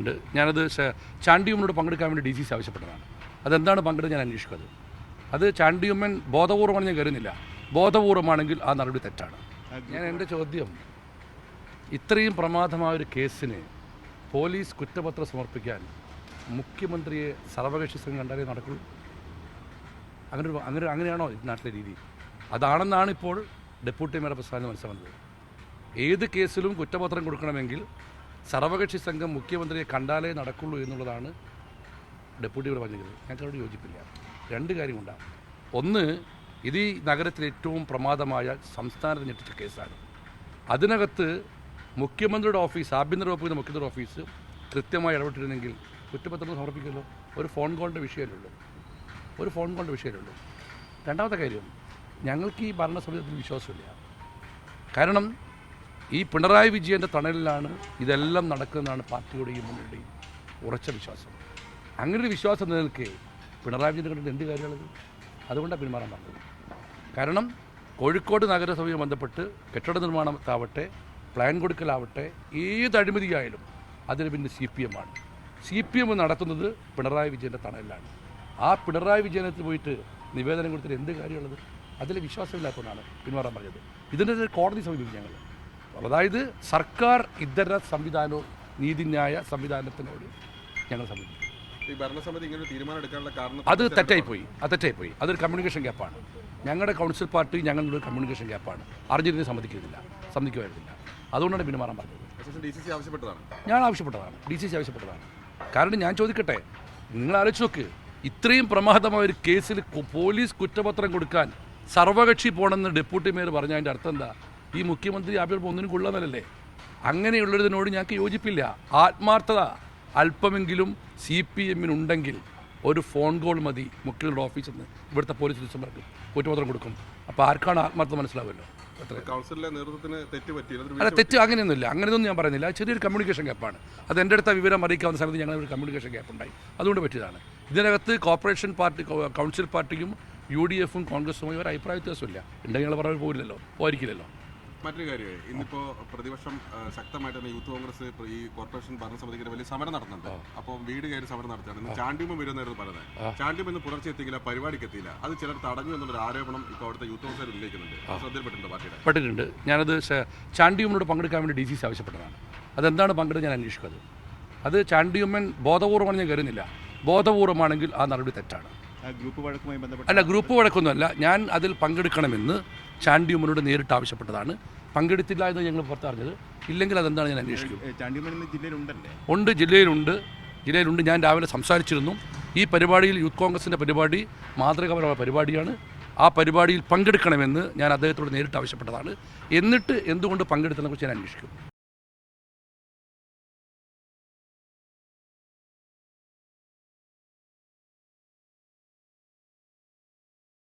കേട്ടിട്ടുണ്ട് ഞാനത് ചാണ്ടിയമ്മനോട് പങ്കെടുക്കാൻ വേണ്ടി ഡി സി സി ആവശ്യപ്പെട്ടതാണ്. അതെന്താണ് പങ്കെടുത്ത് ഞാൻ അന്വേഷിക്കുന്നത് അത്. ചാണ്ടിയുമ്മൻ ബോധപൂർവമാണ് ഞാൻ കരുതുന്നില്ല. ബോധപൂർവമാണെങ്കിൽ ആ നടപടി തെറ്റാണ്. ഞാൻ എന്റെ ചോദ്യം ഇത്രയും പ്രമാദമായ ഒരു കേസിന് പോലീസ് കുറ്റപത്രം സമർപ്പിക്കാൻ മുഖ്യമന്ത്രിയെ സർവകക്ഷി സംഘം കണ്ടാലേ നടക്കുള്ളൂ അങ്ങനെ അങ്ങനെ അങ്ങനെയാണോ നാട്ടിലെ രീതി? അതാണെന്നാണ് ഇപ്പോൾ ഡെപ്യൂട്ടി മേയർ പ്രസ്ഥാനം മനസ്സിലാകുന്നത്. ഏത് കേസിലും കുറ്റപത്രം കൊടുക്കണമെങ്കിൽ സർവകക്ഷി സംഘം മുഖ്യമന്ത്രിയെ കണ്ടാലേ നടക്കുള്ളൂ എന്നുള്ളതാണ് ഡെപ്യൂട്ടി ഇവിടെ പറഞ്ഞത് അവിടെ യോജിപ്പില്ല. രണ്ട് കാര്യമുണ്ടാകും ഒന്ന് ഇത് ഈ നഗരത്തിലെ ഏറ്റവും പ്രമാദമായ സംസ്ഥാനത്ത് ഞെട്ടിച്ച കേസാണ്. അതിനകത്ത് മുഖ്യമന്ത്രിയുടെ ഓഫീസ് ആഭ്യന്തര വകുപ്പിന്റെ മുഖ്യമന്ത്രി ഓഫീസ് കൃത്യമായി ഇടപെട്ടിരുന്നെങ്കിൽ കുറ്റപത്രം സമർപ്പിക്കുമല്ലോ? ഒരു ഫോൺ കോളിന്റെ വിഷയമല്ലോ ഒരു ഫോൺ കോളിന്റെ വിഷയമല്ലോ രണ്ടാമത്തെ കാര്യം ഞങ്ങൾക്ക് ഈ ഭരണസമിതിയിൽ വിശ്വാസമില്ല. കാരണം ഈ പിണറായി വിജയന്റെ തണലിലാണ് ഇതെല്ലാം നടക്കുന്നതാണ് പാർട്ടിയുടെയും മുന്നണിയുടെയും ഉറച്ച വിശ്വാസം. അങ്ങനെ ഒരു വിശ്വാസം നിലനിൽക്കെ പിണറായി വിജയന്റെ കണ്ടിട്ട് എന്ത് കാര്യമുള്ളത് അതുകൊണ്ടാണ് പിന്മാറാൻ പറഞ്ഞത്. കാരണം കോഴിക്കോട് നഗരസഭയുമായി ബന്ധപ്പെട്ട് കെട്ടിട നിർമ്മാണത്താവട്ടെ പ്ലാൻ കൊടുക്കലാവട്ടെ ഏത് അഴിമതിയായാലും അതിന് പിന്നെ സി പി എം ആണ്. സി പി എം നടത്തുന്നത് പിണറായി വിജയന്റെ തണലിലാണ്. ആ പിണറായി വിജയനത്തിൽ പോയിട്ട് നിവേദനം കൊടുത്തിട്ട് എന്ത് കാര്യമുള്ളത് അതിൽ വിശ്വാസമില്ലാത്തതുകൊണ്ടാണ് പിന്മാറാൻ പറഞ്ഞത്. ഇതിന്റെ കോടതി സമീപിക്കും ഞങ്ങൾ അതായത് സർക്കാർ ഇതര സംവിധാനവും നീതിന്യായ സംവിധാനത്തിനോട് ഞങ്ങൾ സമീപിക്കും. അത് തെറ്റായിപ്പോയി. അത് തെറ്റായിപ്പോയി. അതൊരു കമ്മ്യൂണിക്കേഷൻ ഗ്യാപ്പാണ് ഞങ്ങളുടെ കൗൺസിൽ പാർട്ടി ഞങ്ങളുടെ ഒരു കമ്മ്യൂണിക്കേഷൻ ഗ്യാപ്പാണ് അർജന്റീന സമ്മതിക്കുന്നില്ല. സമ്മതിക്കുമായിരുന്നില്ല അതുകൊണ്ടാണ് പിന്മാറാൻ പറഞ്ഞത്. ഞാൻ ആവശ്യപ്പെട്ടതാണ്. ഡി സി സി ആവശ്യപ്പെട്ടതാണ്. കാരണം ഞാൻ ചോദിക്കട്ടെ നിങ്ങൾ ആലോചിച്ച് നോക്ക്. ഇത്രയും പ്രമാദമായ ഒരു കേസിൽ പോലീസ് കുറ്റപത്രം കൊടുക്കാൻ സർവകക്ഷി പോകണമെന്ന് ഡെപ്യൂട്ടി മേയർ പറഞ്ഞ അതിന്റെ അർത്ഥം എന്താ? ഈ മുഖ്യമന്ത്രി ആഭ്യന്തരം ഒന്നിനും കൊള്ളുന്നതല്ലേ? അങ്ങനെയുള്ളതിനോട് ഞങ്ങൾക്ക് യോജിപ്പില്ല. ആത്മാർത്ഥത അല്പമെങ്കിലും സി പി എമ്മിനുണ്ടെങ്കിൽ ഒരു ഫോൺ കോൾ മതി മുഖ്യമന്ത്രിയുടെ ഓഫീസിൽ നിന്ന്. ഇവിടുത്തെ പോലീസ് ഉദ്യോഗസ്ഥർക്ക് കുറ്റപത്രം കൊടുക്കും. അപ്പോൾ ആർക്കാണ് ആത്മാർത്ഥത മനസ്സിലാവുമല്ലോ? അല്ല തെറ്റ് അങ്ങനെയൊന്നുമില്ല. അങ്ങനെയൊന്നും ഞാൻ പറയുന്നില്ല. ചെറിയൊരു കമ്മ്യൂണിക്കേഷൻ ഗ്യാപ്പാണ് അത് എന്റെ അടുത്ത വിവരം അറിയിക്കാവുന്ന സമയത്ത് ഞങ്ങൾ ഒരു കമ്മ്യൂണിക്കേഷൻ ഗ്യാപ്പ് ഉണ്ടായി. അതുകൊണ്ട് പറ്റിയതാണ്. ഇതിനകത്ത് കോർപ്പറേഷൻ പാർട്ടി കൗൺസിൽ പാർട്ടിയും യു ഡി എഫും കോൺഗ്രസുമായി ഒരു അഭിപ്രായ വ്യത്യാസമില്ല. ഉണ്ടെങ്കിൽ ഞങ്ങൾ പറഞ്ഞാൽ പോയില്ലല്ലോ പോയിരിക്കില്ലല്ലോ. മറ്റൊരു കാര്യമായി ഇന്നിപ്പോ പ്രതിപക്ഷം ശക്തമായിട്ട് തന്നെ യൂത്ത് കോൺഗ്രസ് ഈ കോർപ്പറേഷൻ ഭരണസമിതിക്ക് വലിയ സമരം നടത്തുന്നുണ്ട്. അപ്പോൾ വീട് കയറി സമരം നടത്തുകയാണ്. ഇന്ന് ചാണ്ടിയുമ്പം വരുമെന്നായിരുന്നു പറയുന്നത് ചാണ്ടിയം ഇന്ന് പുലർച്ചെ എത്തിയില്ല പരിപാടിക്ക് എത്തിയില്ല. അത് ചിലർ തടഞ്ഞു എന്നുള്ളൊരു ആരോപണം ഇപ്പോൾ അവിടുത്തെ യൂത്ത് കോൺഗ്രസ് ഉന്നയിക്കുന്നുണ്ട്. ശ്രദ്ധയിൽപ്പെട്ടിട്ടുണ്ട് പാർട്ടിയുടെ? പെട്ടിട്ടുണ്ട്. ഞാനത് ചാണ്ടിയമ്മനോട് പങ്കെടുക്കാൻ വേണ്ടി ഡി സി സി ആവശ്യപ്പെട്ടതാണ്. അതെന്താണ് പങ്കെടുത്ത് ഞാൻ അന്വേഷിക്കുന്നത്? അത് ചാണ്ടിയമ്മൻ ബോധപൂർവമാണ് ഞാൻ കരുതുന്നില്ല. ബോധപൂർവമാണെങ്കിൽ ആ നടപടി തെറ്റാണ്. ആ ഗ്രൂപ്പ് വഴക്കുമായി ബന്ധപ്പെട്ട് അല്ല ഗ്രൂപ്പ് വഴക്കൊന്നുമല്ല. ഞാൻ അതിൽ പങ്കെടുക്കണമെന്ന് ചാണ്ടിയുമ്മനോട് നേരിട്ട് ആവശ്യപ്പെട്ടതാണ്. പങ്കെടുത്തില്ല എന്ന് ഞങ്ങൾ പുറത്തറിഞ്ഞത്. ഇല്ലെങ്കിൽ അതെന്താണ് ഞാൻ അന്വേഷിക്കും. ഏ, ജില്ലയിലുണ്ടല്ലേ? ഉണ്ട് ജില്ലയിലുണ്ട്. ജില്ലയിലുണ്ട്. ഞാൻ രാവിലെ സംസാരിച്ചിരുന്നു. ഈ പരിപാടിയിൽ യൂത്ത് കോൺഗ്രസിന്റെ പരിപാടി മാതൃകാപരമായ പരിപാടിയാണ്. ആ പരിപാടിയിൽ പങ്കെടുക്കണമെന്ന് ഞാൻ അദ്ദേഹത്തോട് നേരിട്ട് ആവശ്യപ്പെട്ടതാണ്. എന്നിട്ട് എന്തുകൊണ്ട് പങ്കെടുത്തതിനെക്കുറിച്ച് ഞാൻ അന്വേഷിക്കും.